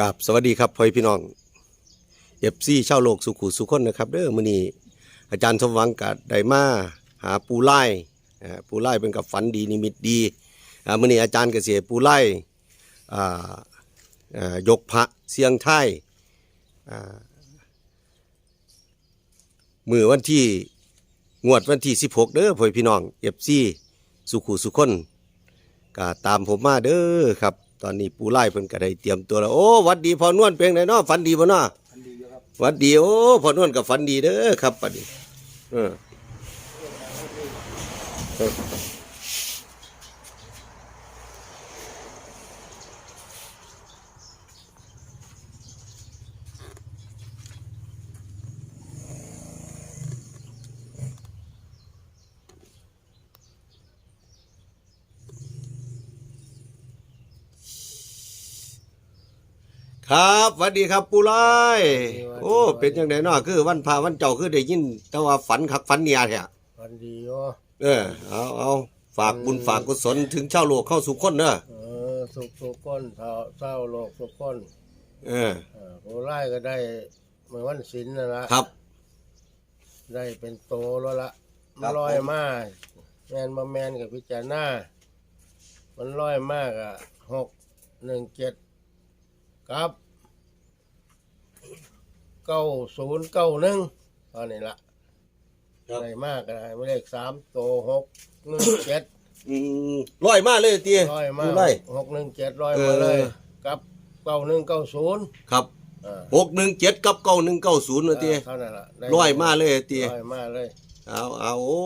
กับสวัสดีครับพ่อพี่น้องเอฟซีชาวโลกสุขุสุขคนนะครับเด้อมื้อนี้อาจารย์สมหวังกับไดมาหาปูไล่ปูไล่เป็นกับฝันดีนิมิตดีมื้อนี้อาจารย์ก็เสียปูไล่ยกพระเสียงไทยมือวันที่งวดวันที่ 16 เด้อพ่อพี่น้องเอฟซีสุขุสุขคนก็ตามผมมาเด้อครับ ตอนนี้ปูไล่เพิ่นก็ได้เตรียมตัวแล้วโอ้หวัดดีพอนวลเพียงไหนเนาะฝันดีบ่เนาะฟันดีอยู่ครับหวัดดีโอ้พอนวลกับฝันดีเด้อครับปัดนี้เออ ครับหวัดดีครับปูไล่โอ้ เป็นจังไดเนาะคือวันพาวันเจ้าคือได้ยิน แต่ว่าฝันคักฝันเนี่ยแท้อันดีอยู่เออเอาเอาฝากบุญฝากกุศลถึงชาวโลกเข้าสู่คนเด้อเออสุขสุขคนเศร้าเศร้าโลกสุขคนเออเออผู้ไล่ก็ได้เมื่อวันศิลนั่นละครับ ได้เป็นโตแล้วละครัมันบลอยมากแมนมาแมนกับพิจารณามันลอยมากอะหกหนึ่งเจ็ด ครับเก้าศูนย์เก้าหนึ่งตอนนี้ละครับ ได้มากก็ได้ไม่เลขสามโตหกหนึ่งเจ็ดอืมร้อยมาเลยเตี้ยร้อยมาปูไล่หกหนึ่งเจ็ดร้อยเออมาเลยกับเก้าหนึ่งเก้าศูนย์ครับอ่าหกหนึ่งเจ็ดกับเก้าหนึ่งเก้าศูนย์เตี้ยเท่านั้นละได้ร้อยมาเลยเตี้ยร้อยมาเลย เอาเอาโอ้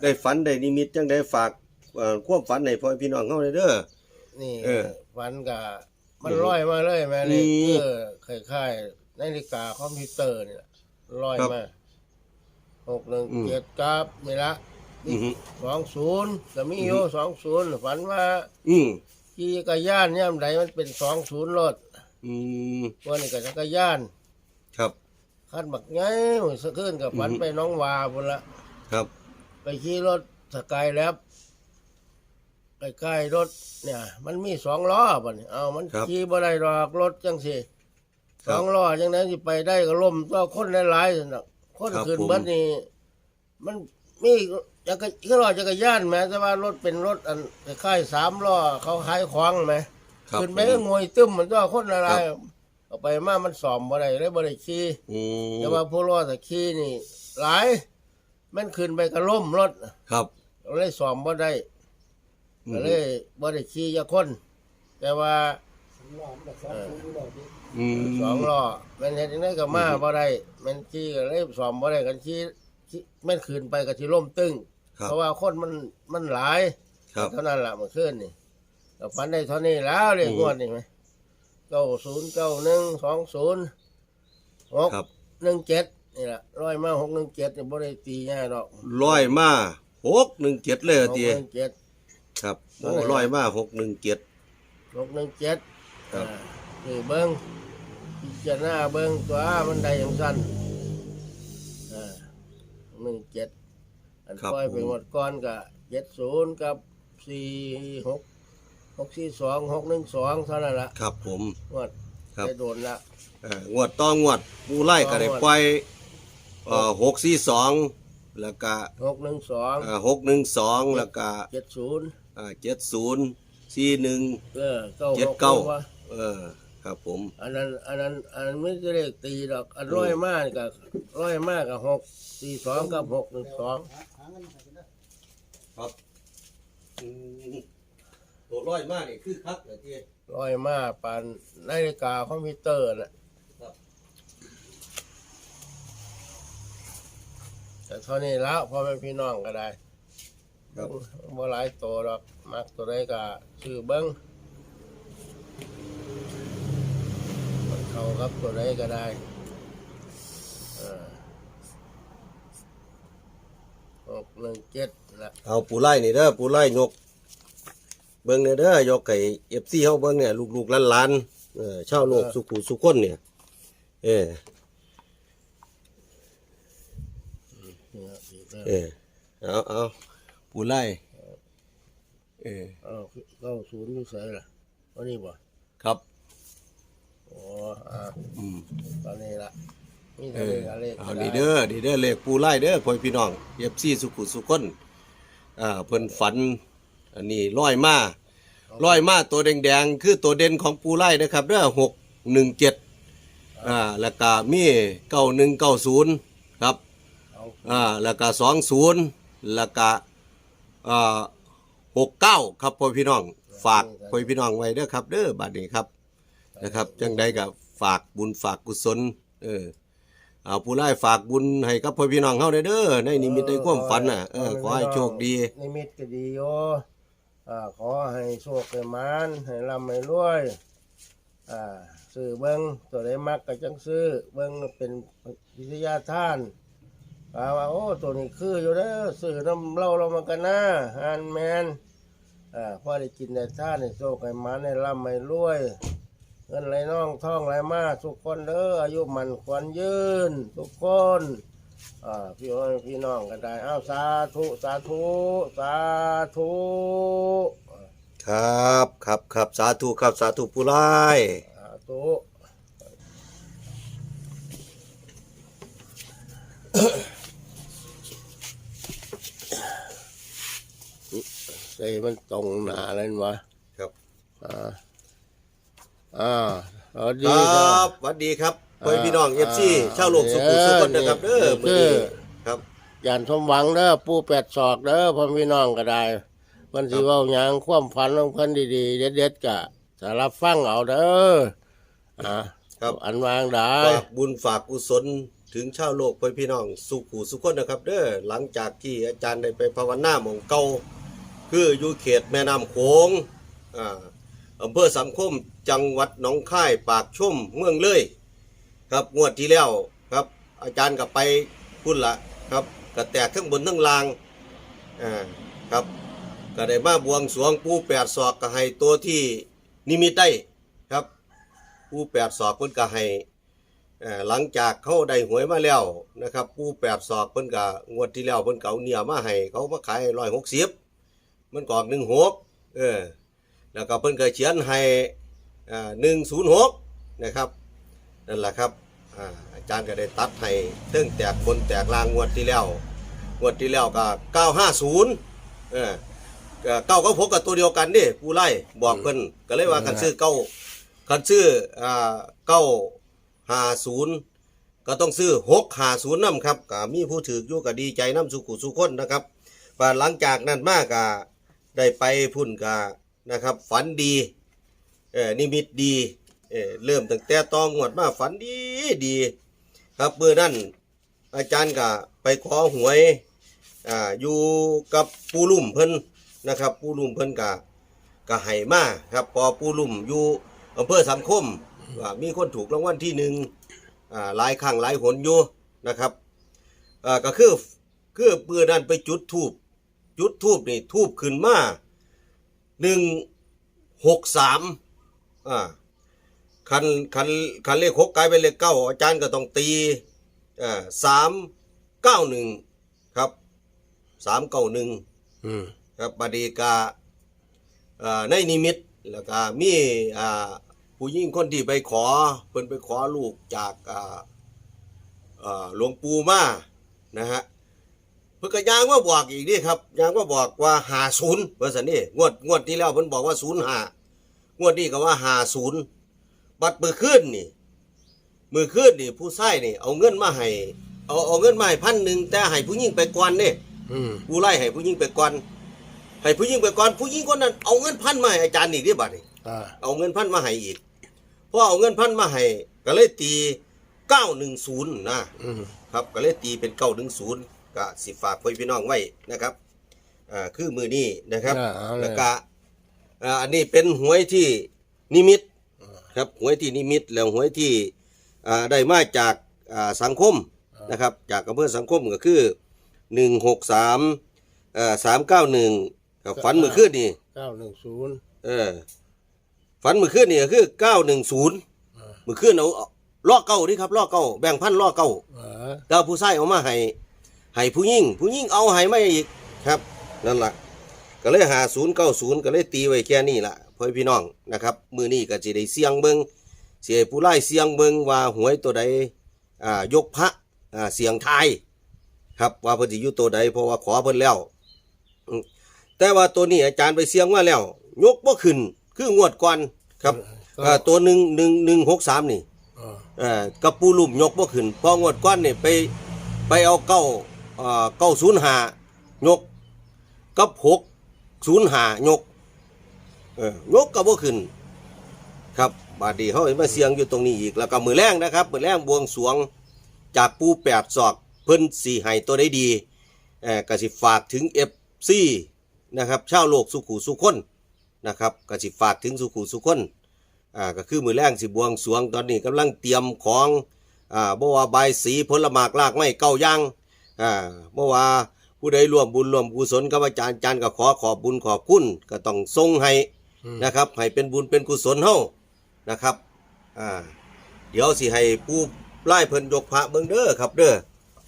ได้ฝันได้นิมิตจังได้ฝากเอ่อความฝันให้พ่อพี่น้องเฮาเลยเด้อ นี่เออฟันกับ มันอืมร้อยมาเลยแม่นี่อืมเออคล้ายๆนาฬิกาคอมพิวเตอร์นี่ล่ะร้อยครับมาหกหนึ่งอืมเจ็ดกับนี่ละอือฮึสองศูนย์ก็มีอยู่สองศูนย์ฝันว่าอืมขี่จักรยานเนี่ยามใดมันเป็นสองศูนย์รถอืมวันนี้ก็จักรยาน ครับคันบักไงมันสะขึ้นกับฝันอืมไปหน้องวาพุ่นละครับ ไปขี่รถสกายแล็บ ใกล้ๆรถ เนี่ย มันมีสองล้อป่ะนี่เอามันขี่บ่ได้ดอกรถจังสิสองล้อจังนั้นสิไปได้ก็ล่มก็คนหลายๆสินะคนขึ้นเบัดนี่มันมีจักรคือรอจักรยานแหม้แต่ว่ารถเป็นรถอันคล้ายๆสามล้อเขาขายของไหมครับขึ้นไปก็งวยตึ้มมันก็คนหลายครับๆเอาไปมามันสอมบ่ได้เลยบ่ได้ขี่ อืมแต่ว่าผู้รอดตะขี้นี่ หลาย มันขึ้นไปกระล่มรถครับเลยสอมบ่ได้อื ก็มเลยบ่ได้ขี่จักคน แต่ว่าเอออืมสองล้อมันเฮ็ดจังไดก็มาบ่ได้มันขี่ก็เลยสอมบ่ได้กันขี่ขี่มันขึ้นไปก็สิล่มตึง ครับ เพราะว่าคนมันมันหลาย ครับ เท่านั้นล่ะเมื่อคืนนี่ก็ฝันได้เท่านี้แล้วเรียกอืม งวดนี่ไหมเก้าศูนย์เก้าหนึ่งสองศูนย์หกครับหนึ่งเจ็ดนี่แหละร้อยมาหกหนึ่งเจ็ดนี่บ่ได้ตีง่ายดอกร้อยมาหกหนึ่งเจ็ดเลยหกเตี้ยหนึ่งเจ็ด ครับโอ้เท่าไหร่ร้อยมาหกหนึ่งเจ็ด หกหนึ่งเจ็ดครับอ่านี่เบิ้งพิจารณาเบิ้งตัวมันได้ยังสั้นอ่าหนึ่งเจ็ดอันปล่อยไปหมดก้อนกับเจ็ดศูนย์กับสี่หกหกสี่สองหกหนึ่งสองเท่านั้นละครับผมงวดครับ ได้โดนละ เอ่องวดต่องวดปูไล่ก็ได้ต่องวดปล่อยเอ่อหกสี่สองแล้วก็หกหนึ่งสองหกหนึ่งสองแล้วก็เจ็ดศูนย์ เจ็ดศูนย์สี่หนึ่งเออเก้าเจ็ดหกเก้าว่าเออครับผม อันนั้นอันนั้นอันนั้นไม่ได้เลขตีดอกอันร้อยมากกับร้อยมากกับหกสี่สองกับหกหนึ่งสองครับตัวร้อยมากนี่คือคักเลยที่ร้อยมากปานนาฬิกาคอมพิวเตอร์น่ะครับแต่เท่านี้แล้วพ่อแม่พี่น้องก็ได้ ครับบ่หลายตัวดอกมักตัวใดก็ซื้อเบิ้งมันเข้ากับตัวใดก็ได้เออหกหนึ่งเจ็ดละเอาปูไล่นี่เด้อปูไล่ยก เบิ้งเนี่ยเด้อยกไก่เอฟซีเฮาเบิ้งเนี่ยลูกๆหลานๆเออชาวโลกสุขุสุขคนเนี่ย เออเนี่ยอีกแล้วเออเอาเอา ปูไล่เอออ้าวเก้าศูนย์อยู่ใส่ล่ะวันนี้บ่ครับ โอ้อ่าอืมตอนนี้ละมีเอแต่อเลขอะไรเอาดีเด้อดีเด้อเลขปูไล่เด้อพ่อพี่น้องเอฟซีสุขุสุขคนอ่าเพิ่นฝัน อันนี้ร้อยมาร้อยมาตัวแดงๆ คือตัวเด่นของปูไล่นะครับเด้อหกหนึ่งเจ็ดอ่าแล้วก็มีเก้าหนึ่งเก้าศูนย์ครับ เอาอ่าแล้วก็สองศูนย์แล้วก็อ่า หกเก้าครับพ่อพี่น้องฝากพ่อพี่น้องไว้เด้อครับเด้อบัดนี้ครับนะครับจังใดก็ฝากบุญฝากกุศล เออเอาผู้ไล่ฝากบุญให้กับพ่อพี่น้องเฮาได้เด้อในนิมิตในความฝันน่ะเออขอให้โชคดีนิมิตก็ดีโยอ่าขอให้โชคให้มานให้ร่ำให้รวยอ่าซื้อเบิ้งตัวใดมักก็จังซื้อเบิ้งเป็นวิทยาทาน ว่าว่าโอ้ตัวนี้คืออยู่แล้วซื้อน้ำเล่าเรามากันนะฮันแมนอ่าพอได้กินได้ท่านให้โชคให้มันให้ร่ำให้รวยเงินไหลน่องท่องไหลมาทุกคนเด้ออายุมันขวัญยืนทุกคนอ่าพี่น้องพี่น้องกันได้อ้าวสาธุสาธุสาธุครับครับครับสาธุครับสาธุผู้ไล่สาธุ ส่มันตรงหนาเลยนะวะครับ อ่าอ่าสวัสคดีรัครับ บสวัสดีครับพ่อพี่น้องเอฟซีชาวโลกสุขุสุขคนนะครับเด้อมื้อนี้ครับย่านสมหวังเด้อปูแปดศอกเด้อพ่อพี่น้องก็ได้มันสิเว้าหยังความฝันของเพิ่นดีๆ เด็ดๆก็สารบฟังเอาเด้ออ่าครับ อันวางได้ ฝากบุญฝากกุศลถึงชาวโลกพ่อพี่น้องสุขุสุขคนนะครับ เด้อหลังจากที่อาจารย์ได้ไปภาวนาหมองเก่า คืออยู่เขตแม่น้ำโขงอ่าอำเภอสังคมจังหวัดหนองคายปากชุ่มเมืองเลยครับงวดที่แล้วครับ อาจารย์ก็ไปพุ่นละครับก็แตกทั้งบนทั้งล่างอ่าครับก็ได้มาบวงสรวงปูแปดศอกก็ให้ตัวที่นิมิตได้ครับปูแปดศอกเพิ่นก็ให้อ่อหลังจากเขาได้หวยมาแล้วนะครับปูแปดศอกเพิ่นก็งวดที่แล้วเพิ่นก็เอาเนื้อมาให้เขามาขายร้อยหกสิบ มันกอกหนึ่งหกเออแล้วก็เพิ่นก็เขียนให้หนึ่งศูนย์หกนะครับนั่นแหละครับอ่าอาจารย์ก็ได้ตัดให้เรื่องแตกบนแตกลางงวดที่แล้วงวดที่แล้วก็950เออเก้าก็พกกับตัวเดียวกันนี่ผู้ไล่บอกเพิ่นก็เลยว่าคันซื้อเก้าคันซื้ออ่าเก้าห้าศูนย์ก็ต้องซื้อหกห้าศูนย์นำครับก็มีผู้ถืออยู่ก็ดีใจน้ำสุขุสุขคนนะครับว่าหลังจากนั้นมากก็ ได้ไปพุ่นกานะครับ ฝันดีเออนิมิตดีเออเริ่มตั้งแต่ตองวดมาฝันดีดี ครับเมื่อนั้นอาจารย์ก็ไปขอหวยอ่าอยู่กับปูลุ่มเพิ่นนะครับปูลุ่มเพิ่นก็ก็ให้มาครับพอปูลุ่มอยู่อำเภอสังคมว่ามีคนถูกรางวัลที่หนึ่งอ่าหลายครั้งหลายหนอยู่นะครับอ่าก็คือคือเมื่อนั้นไปจุดทูบ จุดทูบนี่ทูบขึ้นมาหนึ่งหกสามอ่าคันคันคันเลขหกกลายเป็นเลขเก้าอาจารย์ก็ต้องตีอ่าสามเก้าหนึ่งครับสามเก้าหนึ่งอืมครับบดีกาอ่าในนิมิตแล้วก็มีอ่าผู้หญิงคนที่ไปขอเพิ่นไปขอลูกจากอ่าอ่าหลวงปู่มานะฮะเพิ่นก็ยางว่าบอกอีกนี่ครับยางว่าบอกว่าหาศูนย์ว่าสันนี่งวดงวดที่แล้วเพิ่นบอกว่าศูนย์หางวดนี้ก็ว่าหาศูนย์บัดมือขึ้นนี่ มือขึ้นนี่ ผู้ชายนี่ เอาเงินมาให้เอาเอาเงินมาให้พันหนึ่งแต่ให้ผู้หญิงไปก่อนนี่อืมผู้ไล่ให้ผู้หญิงไปก่อนให้ผู้หญิงไปก่อนผู้หญิงคนนั้นเอาเงินพันมาให้อาจารย์อีกที่บัดนี่อ่าเอาเงินพันมาให้อีกพอเอาเงินพันมาให้ก็เลยตีเก้าหนึ่งศูนย์นะอืมครับก็เลยตีเป็นเก้าหนึ่งศูนย์ ก็สิฝากไว้พี่น้องไว้นะครับอ่าคือมือนี้นะครับอ่าเอาเลแล้วยก็อ่าอันนี้เป็นหวยที่นิมิตครับหวยที่นิมิตแล้วหวยที่อ่าได้มาจากอ่าสังคมนะครับ จากอำเภอสังคมก็คือหนึ่งหกสามสามเก้าหนึ่งฝันเมื่อคืนนี่ เก้าหนึ่งศูนย์ เออฝันเมื่อคืนนี่ก็คือเก้าหนึ่งศูนย์เมื่อคืนเอาล่อเก้านี่ครับล่อเก้าแบ่งพันล่อเก้าเออก็ผู้ชายเอามาให้ ให้ผู้หญิงผู้หญิงเอาให้ไม่อีกครับนั่นแหละก็เลยหาศูนย์เก้าศูนย์ก็เลยตีไว้แค่นี้ละเพื่อพี่น้องนะครับมือนี้ก็จะได้เสียงเบิงเสียผู้ไล่เสียงเบิงว่าหวยตัวใดอ่ายกพระอ่าเสียงทายครับว่าเพิ่นสิอยู่ตัวใดเพราะว่าขอเพิ่นแล้วอืมแต่ว่าตัวนี้อาจารย์ไปเสียงมาแล้ว ยกบ่ขึ้นคืองวดก่อนครับอ่าตัวหนึ่งหนึ่งหนึ่งหกสามนี่อ่าเอ่อกระปูลุ่มยกบ่ขึ้นเพองวดก้อนนี่ไปไปเอาเก้า เก้าศูนย์หายก กับหกศูนย์หายกเออยกก็บ่ขึ้น ครับบาดีเขาเห็นมาเสียงอยู่ตรงนี้อีกแล้วก็มือแรงนะครับ มือแรงบวงสรวงจากปูแปดศอกเพิ่นสี่ไห้ตัวได้ดีเออกสิฝากถึงเอฟซีนะครับชาวโลกสุขุสุขคนนะครับกสิฝากถึงสุขุสุขคนอ่าก็คือมือแรงสิบวงสรวงตอนนี้กำลังเตรียมของอ่าบ่ว่าใบสีผลหมากลากไม้เก้าย่าง อ่าบ่ว่าผู้ใดร่วมบุญร่วมกุศลกับอาจารย์อาจารย์ก็ขอขอบบุญขอบคุณก็ต้องส่งให้อืมนะครับให้เป็นบุญเป็นกุศลเฮานะครับอ่าเดี๋ยวสิให้ผู้ไล่เพิ่นยกพระเบิ่งเด้อครับเด้อ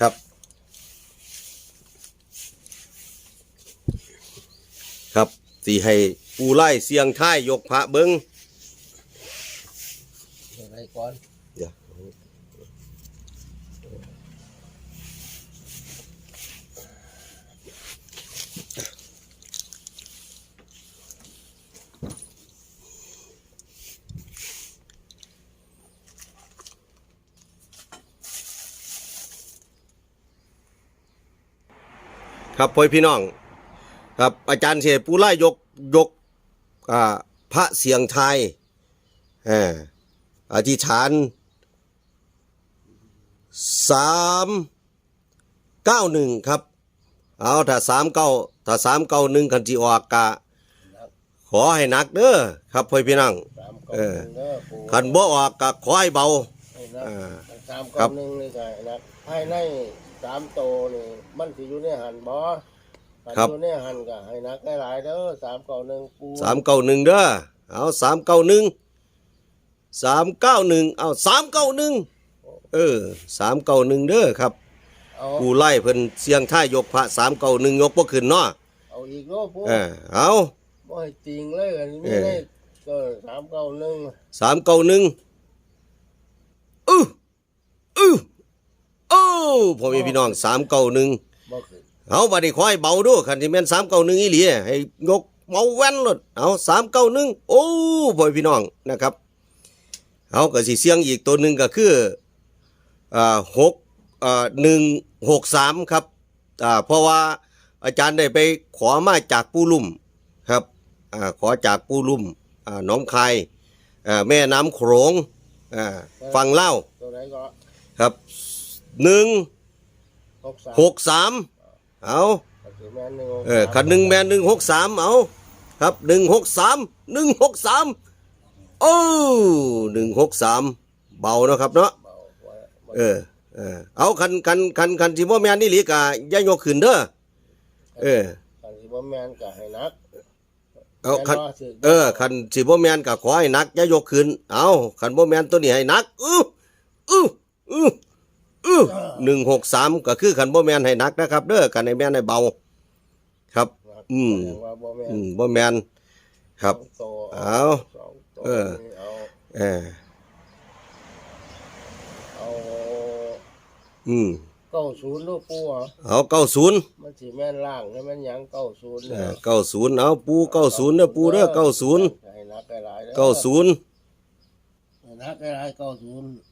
ครับครับสิให้ผู้ไล่เสียงท้ายยกพระเบิ่งอะไรก่อน ครับพ่อพี่น้อง ครับอาจารย์เสียปูไล่ยกยกอ่าพระเสียงไทายเอ่ออธิษฐานสามเก้าหนึ่งครับ เอาถ้าสามเก้าถ้าสามเก้าหนึ่งคันจีออกกะ ขอให้หนักเด้อครับพ่อพี่น้องสามเก้าเออหนึ่งเด้อปู่คันบ่ออกกะขอให้เบาให้นักอ่าสามครัเก้าบหนึ่งนี่ก็ให้นักภายใน สามโตนี่มันสิอยู่ในหันบ่ถ้าครับ อยู่ในหันก็ให้นักหลายๆเด้อสามเก้าหนึ่งปูสามเก้าหนึ่งเด้อเอาสามเก้าหนึ่งสามเก้าหนึ่งเอาสามเก้าหนึ่งเออสามเก้าหนึ่งเด้อครับ เอาผู้ไล่เพิ่นเสียงท่ายกพระสามเก้าหนึ่งยกบ่ขึ้นเนาะเอาอีกโลปูเออเอาบ่ให้จริงเลยอันนี้เออได้ก็สามเก้าหนึ่งสามเก้าหนึ่งอื้ออื้อโอ้ พ่อแม่พี่น้องสามเก้าหนึ่งบ่ขึ้นเอาบัดนี้ขอให้เบาดูคันที่แม่นสามเก้าหนึ่งอีหลีให้ยกเบาแว่นรถเอาสามเก้าหนึ่งโอ้พ่อแม่พี่น้องนะครับเอาก็สิเสียงอีกตัวหนึ่งก็คืออ่าหกอ่าหนึ่งหกสามครับอ่าเพราะว่าอาจารย์ได้ไปขอมาจากปูลุ่มครับอ่าขอจากปูลุ่มอ่าหน้องคายอ่าแม่น้ำโขงอ่าฟังเล่าตัวไหนก็ครับ หนึ่งหกสามหกสามเอาก็สิแม่นหนึ่งหกเออคันหนึ่งแมนหนึ่งหกสามเอาครับหนึ่งหกสามหนึ่งหกสามโอ้หนึ่งหกสามเบาเนาะครับเนาะเบาไว้บ่เออเออเอาคันคันคันคันที่บ่แมนนี่หลีกะอย่ายกขึ้นเด้อเออคันสิบ่แม่นก็ให้นักเอาคันแม่บ่สิเออคันสิบ่แมนก็ขอให้หนักอย่ายกขึ้นเอาคันบ่แมนตัวนี้ให้หนักอื้ออื้ออื้ออื้อ หนึ่งหกสามก็คือคันบ่แมนให้หนักนะครับ เด้อคันให้แมนให้เบา ครับ อืมแสดงว่าบ่แม่นอืมบ่แมนครับสองโตเอาสองโตเออนี่เอาเออ เอาอืมเก้าศูนย์ลูกปูเหรอเอาเก้าศูนย์มันสิแม่นล่างให้มันหยังเก้าศูนย์เออเก้าศูนย์เอาปูเก้าศูนย์เด้อปูเด้อเก้าศูนย์ให้นักหลายๆด้อเก้าศูนย์ให้นักหลายๆเก้าศูนย์เ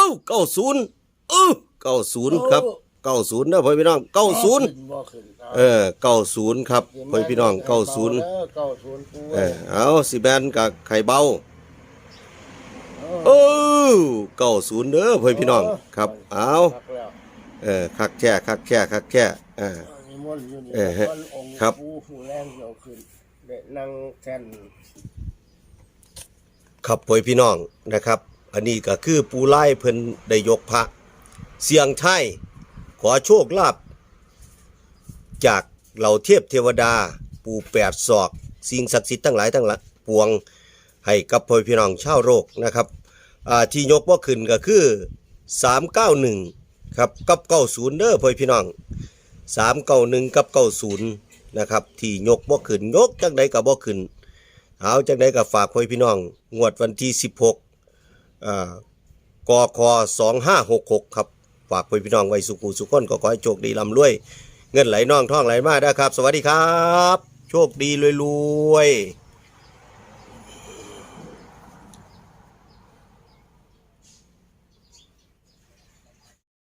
อ้าเก้าศูนย์เออเก้าศูนย์ครับเก้าศูนย์เด้อพ่อพี่น้องเก้าศูนย์บ่ขึ้นบ่ขึ้นเออเก้าศูนย์ครับพ่อพี่น้องเก้าศูนย์เด้อเก้าศูนย์ปูเออเอาสิแบนกับไข่เบาเออเออเก้าศูนย์เด้อพ่อพี่น้องครับ เอาคักแล้วเออคักแค่คักแค่คักแค่เออนิมนต์อยู่นี่เออฮะวันองค์ครับ ปูผู้แรงเดียวขึ้นได้นั่งแท่น ครับพ่อพี่น้องนะครับ อันนี้ก็คือปูไล่เพิ่นได้ยกพระ เสียงไทยขอโชคลาภจากเหล่าเทพเทวดา ปูแปดศอก สิ่งศักดิ์สิทธิ์ทั้งหลายทั้งหลายปวง ให้กับพ่อพี่น้องชาวโลกนะครับที่ยกว่าขึ้นก็คือ 391 ครับกับ90เด้อพ่อพี่น้อง 391 กับ 90 นะครับ ที่ยกบ่ขึ้นยกจังใดก็บ่ขึ้น เอาจากไหนก็ฝากพ่อพี่น้อง งวดวันที่ 16 กอคอสองห้าหกหกครับ ฝากพี่น้องไว้สุขุสุขคนก็ขอให้โชคดีลำรวย เงินไหลน่องท่องไหลมาได้ครับ สวัสดีครับ โชคดีรวยๆ